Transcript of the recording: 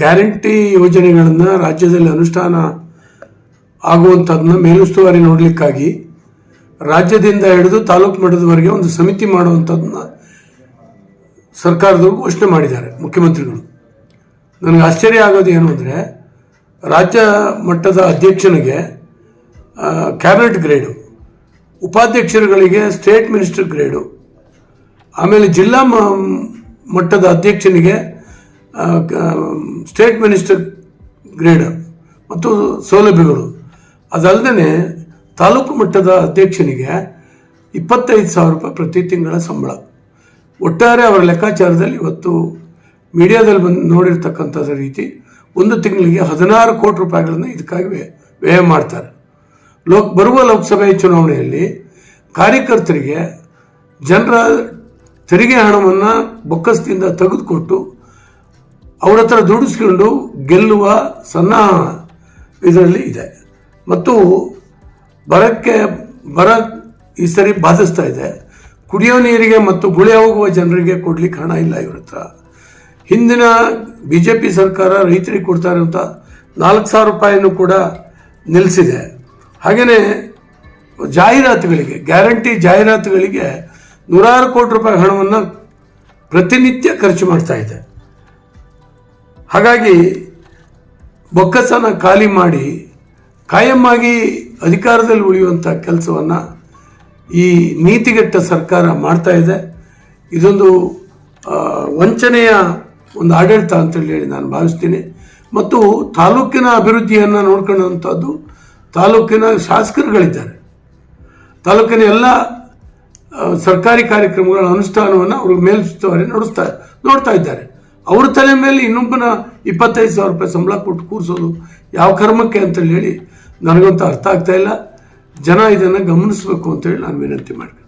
Guarantee ಯೋಜನೆಗಳನ್ನು ರಾಜ್ಯದಲ್ಲಿ ಅನುಷ್ಠಾನ ಆಗುವಂಥದ್ದನ್ನ ಮೇಲುಸ್ತುವಾರಿ ನೋಡಲಿಕ್ಕಾಗಿ ರಾಜ್ಯದಿಂದ ಹಿಡಿದು ತಾಲೂಕು ಮಟ್ಟದವರೆಗೆ ಒಂದು ಸಮಿತಿ ಮಾಡುವಂಥದ್ದನ್ನ ಸರ್ಕಾರದವರು ಘೋಷಣೆ ಮಾಡಿದ್ದಾರೆ, ಮುಖ್ಯಮಂತ್ರಿಗಳು. ನನಗೆ ಆಶ್ಚರ್ಯ ಆಗೋದು ಏನು ಅಂದರೆ, ರಾಜ್ಯ ಮಟ್ಟದ ಅಧ್ಯಕ್ಷನಿಗೆ ಕ್ಯಾಬಿನೆಟ್ ಗ್ರೇಡು, ಉಪಾಧ್ಯಕ್ಷರುಗಳಿಗೆ ಸ್ಟೇಟ್ ಮಿನಿಸ್ಟರ್ ಗ್ರೇಡು, ಆಮೇಲೆ ಜಿಲ್ಲಾ ಮಟ್ಟದ ಅಧ್ಯಕ್ಷನಿಗೆ ಸ್ಟೇಟ್ ಮಿನಿಸ್ಟರ್ ಗ್ರೇಡ್ ಮತ್ತು ಸೌಲಭ್ಯಗಳು. ಅದಲ್ಲದೆ ತಾಲೂಕು ಮಟ್ಟದ ಅಧ್ಯಕ್ಷನಿಗೆ ಇಪ್ಪತ್ತೈದು ಸಾವಿರ ರೂಪಾಯಿ ಪ್ರತಿ ತಿಂಗಳ ಸಂಬಳ. ಒಟ್ಟಾರೆ ಅವರ ಲೆಕ್ಕಾಚಾರದಲ್ಲಿ ಇವತ್ತು ಮೀಡಿಯಾದಲ್ಲಿ ಬಂದು ನೋಡಿರ್ತಕ್ಕಂಥದ್ದು ರೀತಿ ಒಂದು ತಿಂಗಳಿಗೆ ಹದಿನಾರು ಕೋಟಿ ರೂಪಾಯಿಗಳನ್ನು ಇದಕ್ಕಾಗಿ ವ್ಯ- ವ್ಯಯ ಮಾಡ್ತಾರೆ. ಲೋಕ್, ಬರುವ ಲೋಕಸಭೆ ಚುನಾವಣೆಯಲ್ಲಿ ಕಾರ್ಯಕರ್ತರಿಗೆ ಜನರ ತೆರಿಗೆ ಹಣವನ್ನು ಬೊಕ್ಕಸದಿಂದ ತೆಗೆದುಕೊಟ್ಟು ಅವ್ರ ಹತ್ರ ದುಡಿಸ್ಕೊಂಡು ಗೆಲ್ಲುವ ಸಣ್ಣ ಇದರಲ್ಲಿ ಇದೆ. ಮತ್ತು ಬರಕ್ಕೆ, ಬರ ಈ ಸರಿ ಬಾಧಿಸ್ತಾ ಇದೆ. ಕುಡಿಯೋ ನೀರಿಗೆ ಮತ್ತು ಗುಳೆ ಹೋಗುವ ಜನರಿಗೆ ಕೊಡಲಿಕ್ಕೆ ಹಣ ಇಲ್ಲ ಇವ್ರ ಹತ್ರ. ಹಿಂದಿನ ಬಿ ಜೆ ಪಿ ಸರ್ಕಾರ ರೈತರಿಗೆ ಕೊಡ್ತಾ ಇರುವಂಥ ನಾಲ್ಕು ಸಾವಿರ ರೂಪಾಯಿನೂ ಕೂಡ ನಿಲ್ಲಿಸಿದೆ ಹಾಗೆಯೇ ಜಾಹೀರಾತುಗಳಿಗೆ, ಗ್ಯಾರಂಟಿ ಜಾಹೀರಾತುಗಳಿಗೆ ನೂರಾರು ಕೋಟಿ ರೂಪಾಯಿ ಹಣವನ್ನು ಪ್ರತಿನಿತ್ಯ ಖರ್ಚು ಮಾಡ್ತಾ ಇದೆ. ಹಾಗಾಗಿ ಬೊಕ್ಕಸನ ಖಾಲಿ ಮಾಡಿ ಕಾಯಮ್ಮಾಗಿ ಅಧಿಕಾರದಲ್ಲಿ ಉಳಿಯುವಂಥ ಕೆಲಸವನ್ನು ಈ ನೀತಿಗೆಟ್ಟ ಸರ್ಕಾರ ಮಾಡ್ತಾ ಇದೆ. ಇದೊಂದು ವಂಚನೆಯ ಒಂದು ಆಡಳಿತ ಅಂತೇಳಿ ಹೇಳಿ ನಾನು ಭಾವಿಸ್ತೀನಿ. ಮತ್ತು ತಾಲೂಕಿನ ಅಭಿವೃದ್ಧಿಯನ್ನು ನೋಡ್ಕೊಳ್ಳುವಂಥದ್ದು ತಾಲೂಕಿನ ಶಾಸಕರುಗಳಿದ್ದಾರೆ. ತಾಲೂಕಿನ ಎಲ್ಲ ಸರ್ಕಾರಿ ಕಾರ್ಯಕ್ರಮಗಳ ಅನುಷ್ಠಾನವನ್ನು ಅವರು ಮೇಲ್ಸ್ತುವಾರಿ ನಡೆಸ್ತಾ, ನೋಡ್ತಾ ಇದ್ದಾರೆ. ಅವ್ರ ತಲೆ ಮೇಲೆ ಇನ್ನೊಬ್ಬನ ಇಪ್ಪತ್ತೈದು ಸಾವಿರ ರೂಪಾಯಿ ಸಂಬಳ ಕೊಟ್ಟು ಕೂರಿಸೋದು ಯಾವ ಕರ್ಮಕ್ಕೆ ಅಂತೇಳಿ ಹೇಳಿ ನನಗಂತೂ ಅರ್ಥ ಆಗ್ತಾ ಇಲ್ಲ. ಜನ ಇದನ್ನು ಗಮನಿಸಬೇಕು ಅಂತೇಳಿ ನಾನು ವಿನಂತಿ ಮಾಡ್ತೀನಿ.